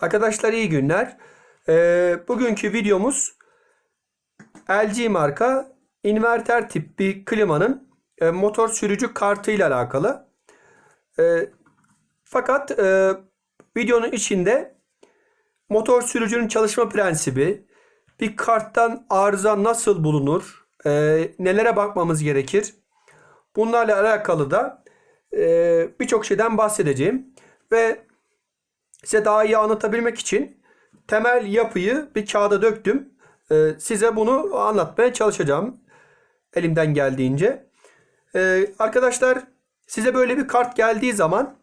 Arkadaşlar iyi günler. Ee, bugünkü videomuz LG marka inverter tip bir klimanın e, motor sürücü kartı ile alakalı. Ee, fakat e, videonun içinde motor sürücünün çalışma prensibi, bir karttan arıza nasıl bulunur, e, nelere bakmamız gerekir, bunlarla alakalı da e, birçok şeyden bahsedeceğim ve size daha iyi anlatabilmek için temel yapıyı bir kağıda döktüm. Ee, size bunu anlatmaya çalışacağım elimden geldiğince. Ee, arkadaşlar size böyle bir kart geldiği zaman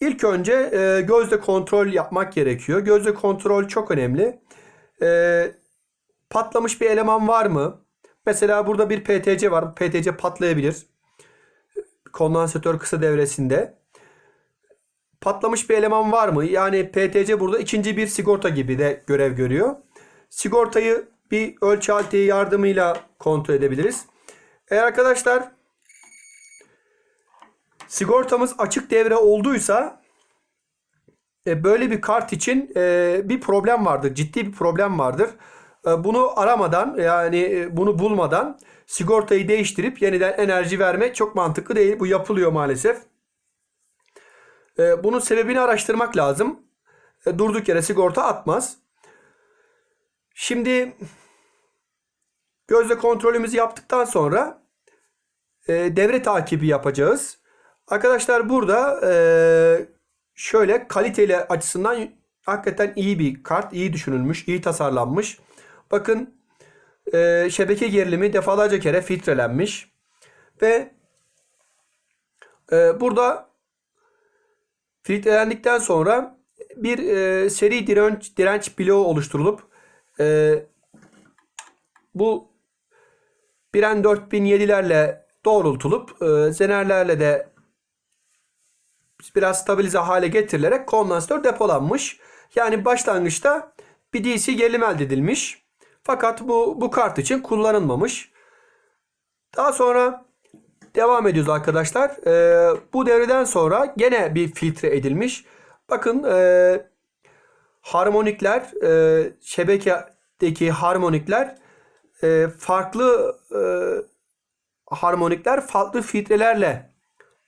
ilk önce e, gözle kontrol yapmak gerekiyor. Gözle kontrol çok önemli. Ee, patlamış bir eleman var mı? Mesela burada bir PTC var. PTC patlayabilir. Kondansatör kısa devresinde patlamış bir eleman var mı? Yani PTC burada ikinci bir sigorta gibi de görev görüyor. Sigortayı bir ölçü aleti yardımıyla kontrol edebiliriz. Eğer arkadaşlar sigortamız açık devre olduysa e, böyle bir kart için e, bir problem vardır. Ciddi bir problem vardır. E, bunu aramadan yani bunu bulmadan sigortayı değiştirip yeniden enerji vermek çok mantıklı değil. Bu yapılıyor maalesef. E, bunun sebebini araştırmak lazım. E, durduk yere sigorta atmaz. Şimdi gözle kontrolümüzü yaptıktan sonra e, devre takibi yapacağız. Arkadaşlar burada e, şöyle kaliteli açısından hakikaten iyi bir kart. iyi düşünülmüş, iyi tasarlanmış. Bakın e, şebeke gerilimi defalarca kere filtrelenmiş. Ve e, burada filtrelendikten sonra bir e, seri direnç, direnç bloğu oluşturulup e, bu Biren 4007'lerle doğrultulup e, zenerlerle de biraz stabilize hale getirilerek kondansatör depolanmış. Yani başlangıçta bir DC gerilim elde edilmiş. Fakat bu, bu kart için kullanılmamış. Daha sonra devam ediyoruz arkadaşlar. Ee, bu devreden sonra gene bir filtre edilmiş. Bakın e, harmonikler, e, şebekedeki harmonikler e, farklı e, harmonikler farklı filtrelerle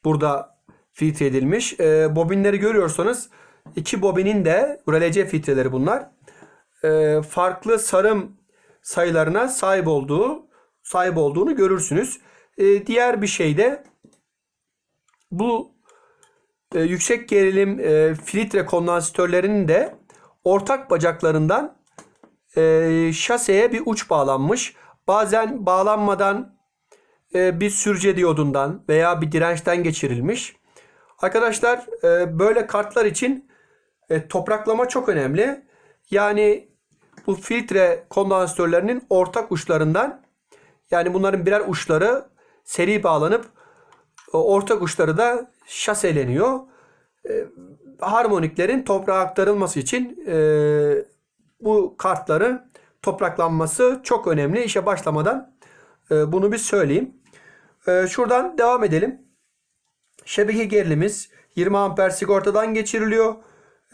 burada filtre edilmiş. E, bobinleri görüyorsanız iki bobinin de RLC filtreleri bunlar. E, farklı sarım sayılarına sahip olduğu sahip olduğunu görürsünüz. E, diğer bir şey de bu e, yüksek gerilim e, filtre kondansatörlerinin de ortak bacaklarından e, şaseye bir uç bağlanmış. Bazen bağlanmadan e, bir sürce diyodundan veya bir dirençten geçirilmiş. Arkadaşlar e, böyle kartlar için e, topraklama çok önemli. Yani bu filtre kondansatörlerinin ortak uçlarından yani bunların birer uçları seri bağlanıp e, ortak uçları da şaseleniyor. E, harmoniklerin toprağa aktarılması için e, bu kartların topraklanması çok önemli. İşe başlamadan e, bunu bir söyleyeyim. E, şuradan devam edelim. Şebeke gerilimiz 20 amper sigortadan geçiriliyor.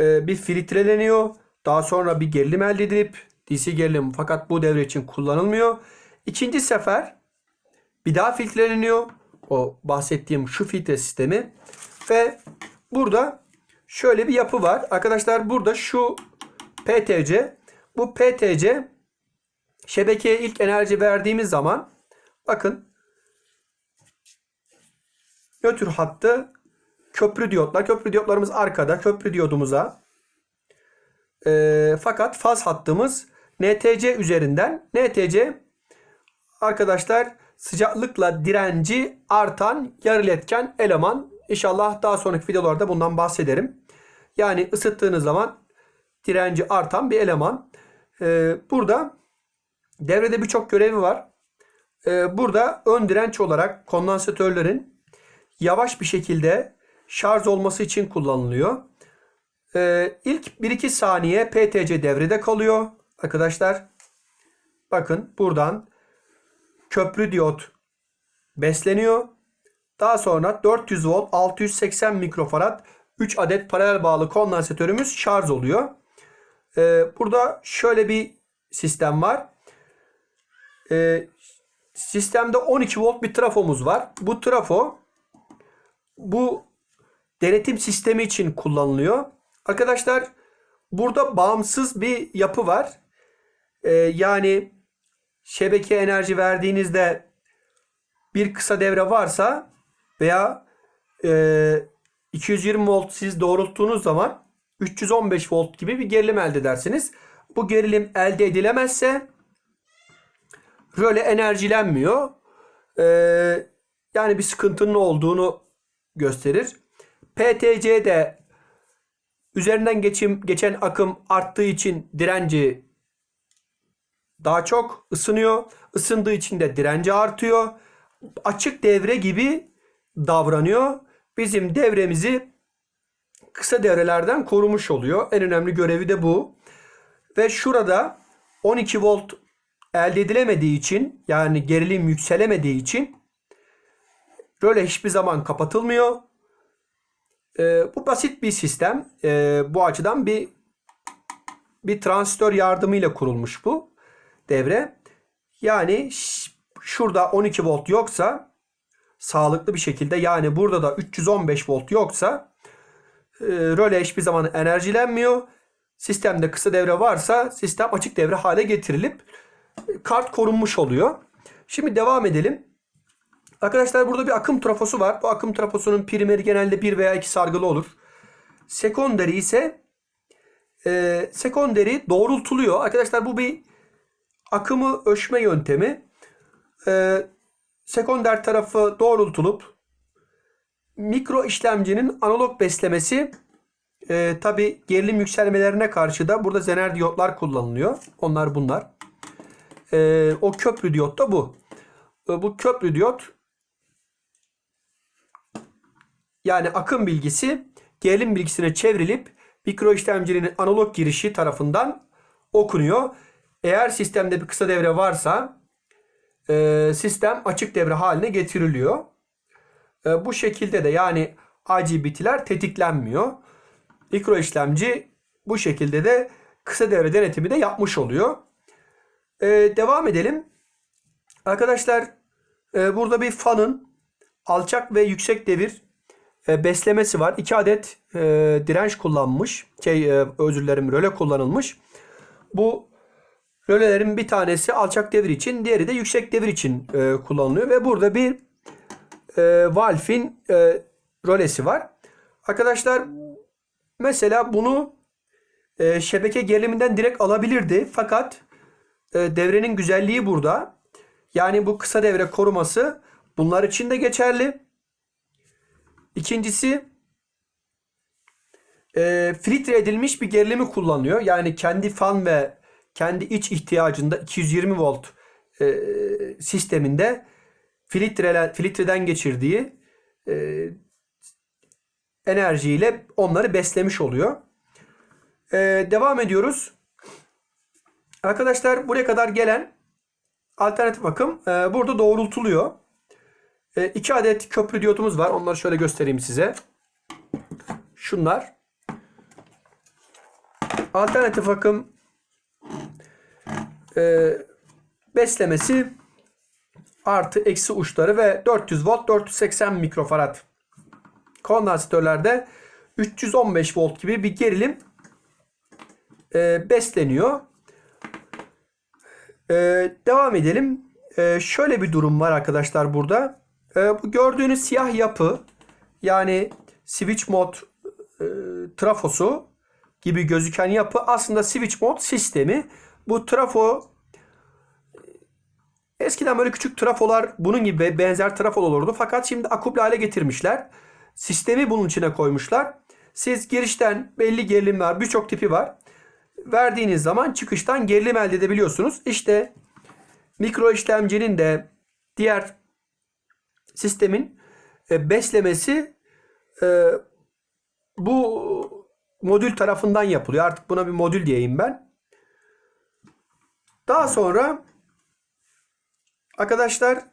E, bir filtreleniyor. Daha sonra bir gerilim elde edilip DC gerilim fakat bu devre için kullanılmıyor. İkinci sefer bir daha filtreleniyor. O bahsettiğim şu filtre sistemi ve burada şöyle bir yapı var. Arkadaşlar burada şu PTC bu PTC şebekeye ilk enerji verdiğimiz zaman bakın nötr hattı köprü diyotlar. Köprü diyotlarımız arkada. Köprü diyodumuza e, fakat faz hattımız NTC üzerinden. NTC arkadaşlar sıcaklıkla direnci artan yarı iletken eleman. İnşallah daha sonraki videolarda bundan bahsederim. Yani ısıttığınız zaman direnci artan bir eleman. Ee, burada devrede birçok görevi var. Ee, burada ön direnç olarak kondansatörlerin yavaş bir şekilde şarj olması için kullanılıyor. Ee, ilk 1-2 saniye PTC devrede kalıyor. Arkadaşlar bakın buradan köprü diyot besleniyor. Daha sonra 400 volt 680 mikrofarad 3 adet paralel bağlı kondansatörümüz şarj oluyor. Ee, burada şöyle bir sistem var. Ee, sistemde 12 volt bir trafomuz var. Bu trafo bu denetim sistemi için kullanılıyor. Arkadaşlar burada bağımsız bir yapı var. Ee, yani şebeke enerji verdiğinizde bir kısa devre varsa veya e, 220 volt siz doğrulttuğunuz zaman 315 volt gibi bir gerilim elde edersiniz. Bu gerilim elde edilemezse röle enerjilenmiyor. Ee, yani bir sıkıntının olduğunu gösterir. PTC'de üzerinden geçim, geçen akım arttığı için direnci daha çok ısınıyor. Isındığı için de direnci artıyor. Açık devre gibi davranıyor. Bizim devremizi kısa devrelerden korumuş oluyor. En önemli görevi de bu. Ve şurada 12 volt elde edilemediği için yani gerilim yükselemediği için röle hiçbir zaman kapatılmıyor. Ee, bu basit bir sistem. Ee, bu açıdan bir bir transistör yardımıyla kurulmuş bu devre. Yani şurada 12 volt yoksa sağlıklı bir şekilde yani burada da 315 volt yoksa e, röle hiçbir zaman enerjilenmiyor. Sistemde kısa devre varsa sistem açık devre hale getirilip e, kart korunmuş oluyor. Şimdi devam edelim. Arkadaşlar burada bir akım trafosu var. Bu akım trafosunun primeri genelde 1 veya 2 sargılı olur. Sekonderi ise e, sekonderi doğrultuluyor. Arkadaşlar bu bir akımı ölçme yöntemi. E, sekonder tarafı doğrultulup mikro işlemcinin analog beslemesi e, tabi gerilim yükselmelerine karşı da burada zener diyotlar kullanılıyor. Onlar bunlar. E, o köprü diyot da bu. E, bu köprü diyot yani akım bilgisi gerilim bilgisine çevrilip mikro işlemcinin analog girişi tarafından okunuyor. Eğer sistemde bir kısa devre varsa e, sistem açık devre haline getiriliyor. E, bu şekilde de yani IGBT'ler tetiklenmiyor. Mikro işlemci bu şekilde de kısa devre denetimi de yapmış oluyor. E, devam edelim. Arkadaşlar e, burada bir fanın alçak ve yüksek devir e, beslemesi var. 2 adet e, direnç kullanmış. Şey, e, özür dilerim röle kullanılmış. Bu rölelerin bir tanesi alçak devir için, diğeri de yüksek devir için e, kullanılıyor ve burada bir e, Valf'in e, rölesi var. Arkadaşlar mesela bunu e, şebeke geriliminden direkt alabilirdi. Fakat e, devrenin güzelliği burada. Yani bu kısa devre koruması bunlar için de geçerli. İkincisi e, filtre edilmiş bir gerilimi kullanıyor. Yani kendi fan ve kendi iç ihtiyacında 220 volt e, sisteminde filtre, filtreden geçirdiği e, enerjiyle onları beslemiş oluyor. E, devam ediyoruz. Arkadaşlar buraya kadar gelen alternatif akım e, burada doğrultuluyor. E, iki adet köprü diyotumuz var. Onları şöyle göstereyim size. Şunlar. Alternatif akım e, beslemesi artı eksi uçları ve 400 volt 480 mikrofarad kondansatörlerde 315 volt gibi bir gerilim e, besleniyor. E, devam edelim. E, şöyle bir durum var arkadaşlar burada. E, bu gördüğünüz siyah yapı yani switch mod e, trafosu gibi gözüken yapı aslında switch mod sistemi. Bu trafo eskiden böyle küçük trafolar bunun gibi benzer trafolar olurdu. Fakat şimdi akuple hale getirmişler. Sistemi bunun içine koymuşlar. Siz girişten belli gerilim var. Birçok tipi var. Verdiğiniz zaman çıkıştan gerilim elde edebiliyorsunuz. İşte mikro işlemcinin de diğer sistemin e, beslemesi e, bu modül tarafından yapılıyor. Artık buna bir modül diyeyim ben. Daha sonra arkadaşlar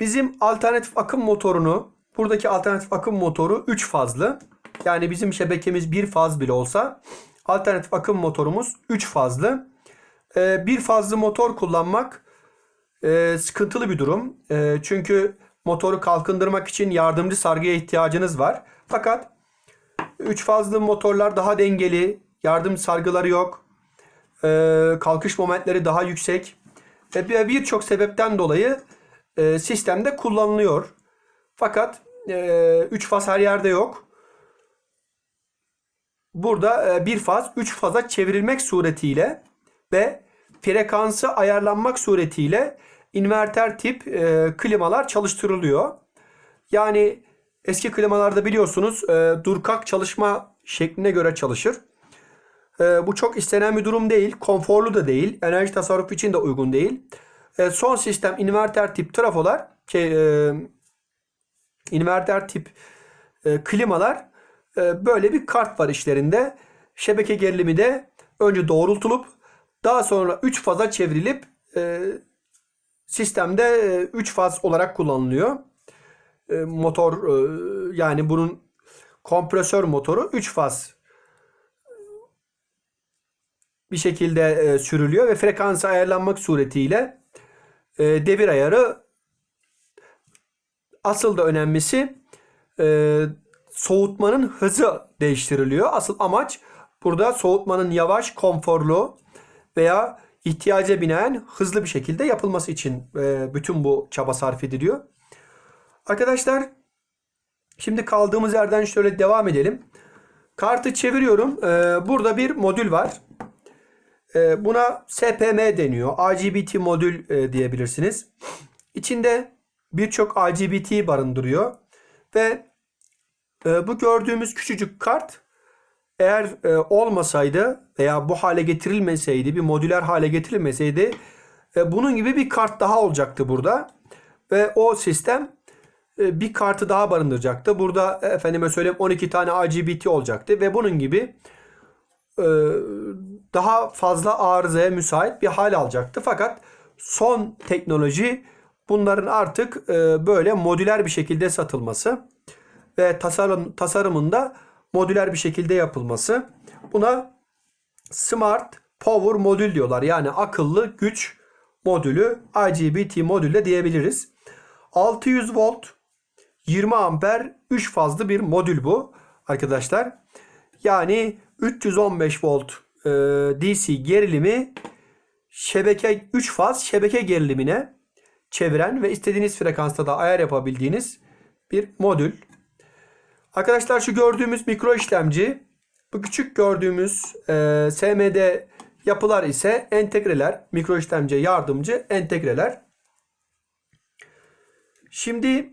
bizim alternatif akım motorunu Buradaki alternatif akım motoru 3 fazlı. Yani bizim şebekemiz bir faz bile olsa alternatif akım motorumuz 3 fazlı. Ee, bir fazlı motor kullanmak e, sıkıntılı bir durum. E, çünkü motoru kalkındırmak için yardımcı sargıya ihtiyacınız var. Fakat 3 fazlı motorlar daha dengeli, yardım sargıları yok. E, kalkış momentleri daha yüksek. Ve bir- birçok sebepten dolayı e, sistemde kullanılıyor. Fakat 3 faz her yerde yok. Burada e, bir faz 3 faza çevrilmek suretiyle ve frekansı ayarlanmak suretiyle inverter tip e, klimalar çalıştırılıyor. Yani eski klimalarda biliyorsunuz e, durkak çalışma şekline göre çalışır. E, bu çok istenen bir durum değil. Konforlu da değil. Enerji tasarrufu için de uygun değil. E, son sistem inverter tip trafolar şey, e, inverter tip e, klimalar e, böyle bir kart var işlerinde. Şebeke gerilimi de önce doğrultulup daha sonra 3 faza çevrilip e, sistemde 3 faz olarak kullanılıyor. E, motor e, yani bunun kompresör motoru 3 faz bir şekilde e, sürülüyor ve frekansı ayarlanmak suretiyle e, devir ayarı asıl da önemlisi e, soğutmanın hızı değiştiriliyor. Asıl amaç burada soğutmanın yavaş, konforlu veya ihtiyaca binaen hızlı bir şekilde yapılması için e, bütün bu çaba sarf ediliyor. Arkadaşlar şimdi kaldığımız yerden şöyle devam edelim. Kartı çeviriyorum. E, burada bir modül var. E, buna SPM deniyor. IGBT modül e, diyebilirsiniz. İçinde birçok IGBT barındırıyor ve e, bu gördüğümüz küçücük kart eğer e, olmasaydı veya bu hale getirilmeseydi, bir modüler hale getirilmeseydi bunun gibi bir kart daha olacaktı burada. Ve o sistem bir kartı daha barındıracaktı. Burada efendime söyleyeyim 12 tane IGBT olacaktı ve bunun gibi daha fazla arızaya müsait bir hal alacaktı. Fakat son teknoloji bunların artık e, böyle modüler bir şekilde satılması ve tasarım tasarımında modüler bir şekilde yapılması. Buna Smart Power modül diyorlar. Yani akıllı güç modülü IGBT modül de diyebiliriz. 600 volt 20 amper 3 fazlı bir modül bu arkadaşlar. Yani 315 volt e, DC gerilimi şebeke 3 faz şebeke gerilimine çeviren ve istediğiniz frekansta da ayar yapabildiğiniz bir modül. Arkadaşlar şu gördüğümüz mikro işlemci bu küçük gördüğümüz e, SMD yapılar ise entegreler. Mikro işlemciye yardımcı entegreler. Şimdi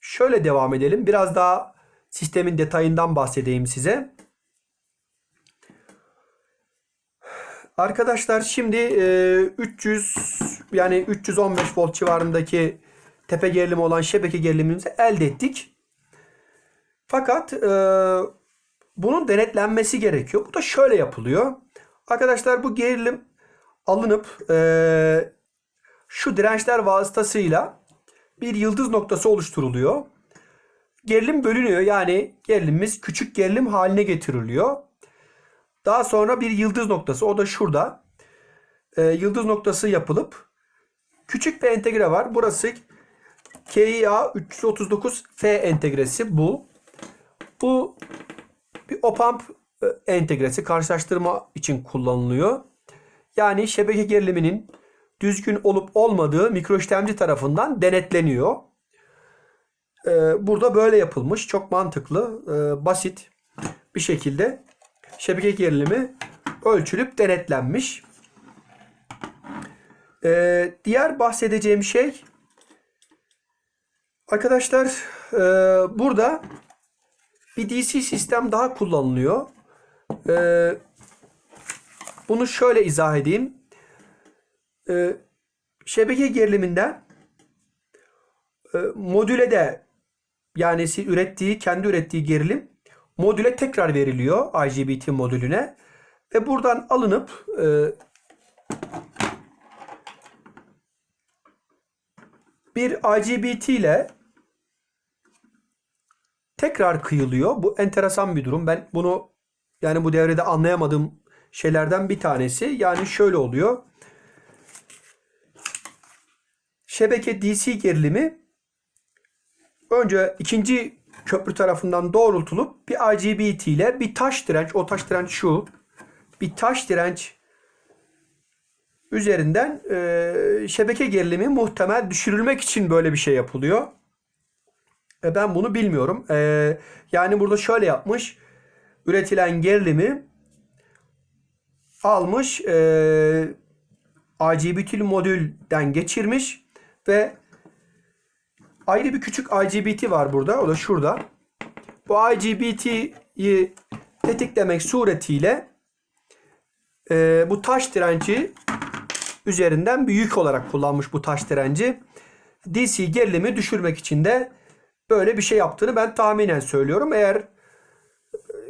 şöyle devam edelim. Biraz daha sistemin detayından bahsedeyim size. Arkadaşlar şimdi e, 300 yani 315 volt civarındaki tepe gerilimi olan şebeke gerilimimizi elde ettik. Fakat e, bunun denetlenmesi gerekiyor. Bu da şöyle yapılıyor. Arkadaşlar bu gerilim alınıp e, şu dirençler vasıtasıyla bir yıldız noktası oluşturuluyor. Gerilim bölünüyor. Yani gerilimimiz küçük gerilim haline getiriliyor. Daha sonra bir yıldız noktası o da şurada. E, yıldız noktası yapılıp küçük bir entegre var. Burası KIA 339F entegresi bu. Bu bir op-amp e, entegresi karşılaştırma için kullanılıyor. Yani şebeke geriliminin düzgün olup olmadığı mikro işlemci tarafından denetleniyor. Ee, burada böyle yapılmış. Çok mantıklı, e, basit bir şekilde şebeke gerilimi ölçülüp denetlenmiş. Ee, diğer bahsedeceğim şey arkadaşlar e, burada bir DC sistem daha kullanılıyor. Ee, bunu şöyle izah edeyim. Ee, şebeke geriliminden e, modüle de yani ürettiği kendi ürettiği gerilim modüle tekrar veriliyor IGBT modülüne ve buradan alınıp e, bir IGBT ile tekrar kıyılıyor. Bu enteresan bir durum. Ben bunu yani bu devrede anlayamadığım şeylerden bir tanesi. Yani şöyle oluyor. Şebeke DC gerilimi önce ikinci köprü tarafından doğrultulup bir IGBT ile bir taş direnç, o taş direnç şu, bir taş direnç üzerinden e, şebeke gerilimi muhtemel düşürülmek için böyle bir şey yapılıyor. E, ben bunu bilmiyorum. E, yani burada şöyle yapmış. Üretilen gerilimi almış e, IGBT modülden geçirmiş ve ayrı bir küçük IGBT var burada. O da şurada. Bu IGBT'yi tetiklemek suretiyle e, bu taş direnci üzerinden bir yük olarak kullanmış bu taş direnci. DC gerilimi düşürmek için de böyle bir şey yaptığını ben tahminen söylüyorum. Eğer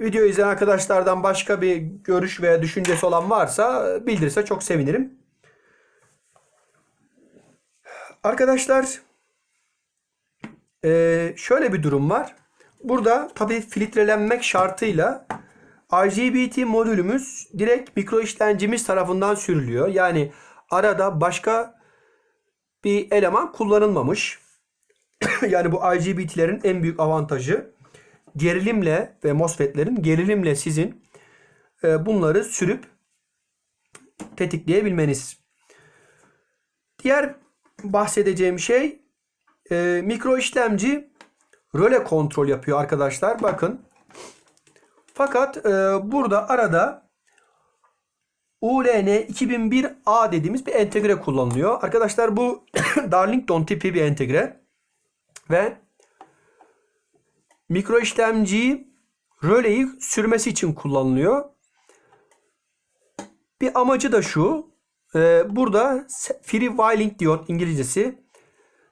video izleyen arkadaşlardan başka bir görüş veya düşüncesi olan varsa bildirse çok sevinirim. Arkadaşlar eee, şöyle bir durum var. Burada tabii filtrelenmek şartıyla IGBT modülümüz direkt mikro işlemcimiz tarafından sürülüyor. Yani arada başka bir eleman kullanılmamış. yani bu IGBT'lerin en büyük avantajı gerilimle ve MOSFET'lerin gerilimle sizin e, bunları sürüp tetikleyebilmeniz. Diğer bahsedeceğim şey e, mikro işlemci röle kontrol yapıyor arkadaşlar. Bakın. Fakat e, burada arada ULN 2001A dediğimiz bir entegre kullanılıyor. Arkadaşlar bu Darlington tipi bir entegre ve mikro işlemciyi röleyi sürmesi için kullanılıyor. Bir amacı da şu. e, burada free whirling diyot İngilizcesi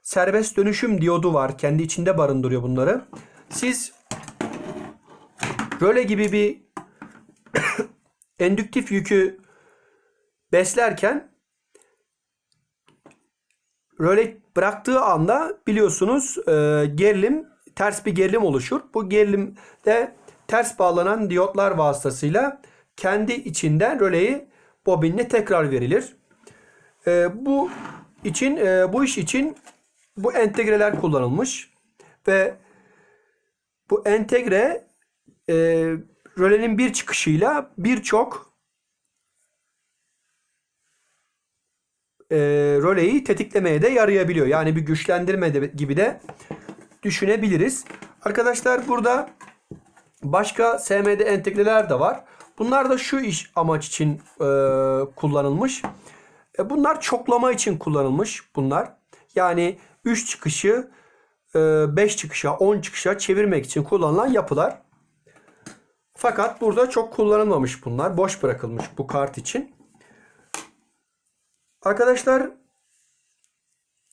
serbest dönüşüm diyodu var. Kendi içinde barındırıyor bunları. Siz röle gibi bir endüktif yükü beslerken röle bıraktığı anda biliyorsunuz e, gerilim ters bir gerilim oluşur. Bu gerilimde ters bağlanan diyotlar vasıtasıyla kendi içinden röleyi bobinle tekrar verilir. E, bu için e, bu iş için bu entegreler kullanılmış ve bu entegre e, rölenin bir çıkışıyla birçok e, röleyi tetiklemeye de yarayabiliyor. Yani bir güçlendirme de, gibi de düşünebiliriz. Arkadaşlar burada başka SMD entegreler de var. Bunlar da şu iş amaç için e, kullanılmış. E, bunlar çoklama için kullanılmış bunlar. Yani 3 çıkışı 5 çıkışa 10 çıkışa çevirmek için kullanılan yapılar. Fakat burada çok kullanılmamış bunlar. Boş bırakılmış bu kart için. Arkadaşlar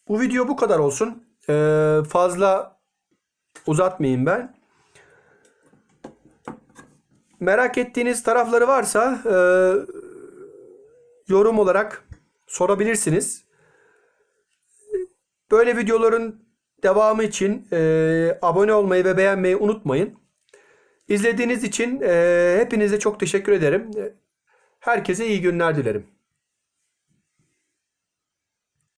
bu video bu kadar olsun. Ee, fazla uzatmayayım ben. Merak ettiğiniz tarafları varsa e, yorum olarak sorabilirsiniz. Böyle videoların devamı için e, abone olmayı ve beğenmeyi unutmayın. İzlediğiniz için e, hepinize çok teşekkür ederim. Herkese iyi günler dilerim.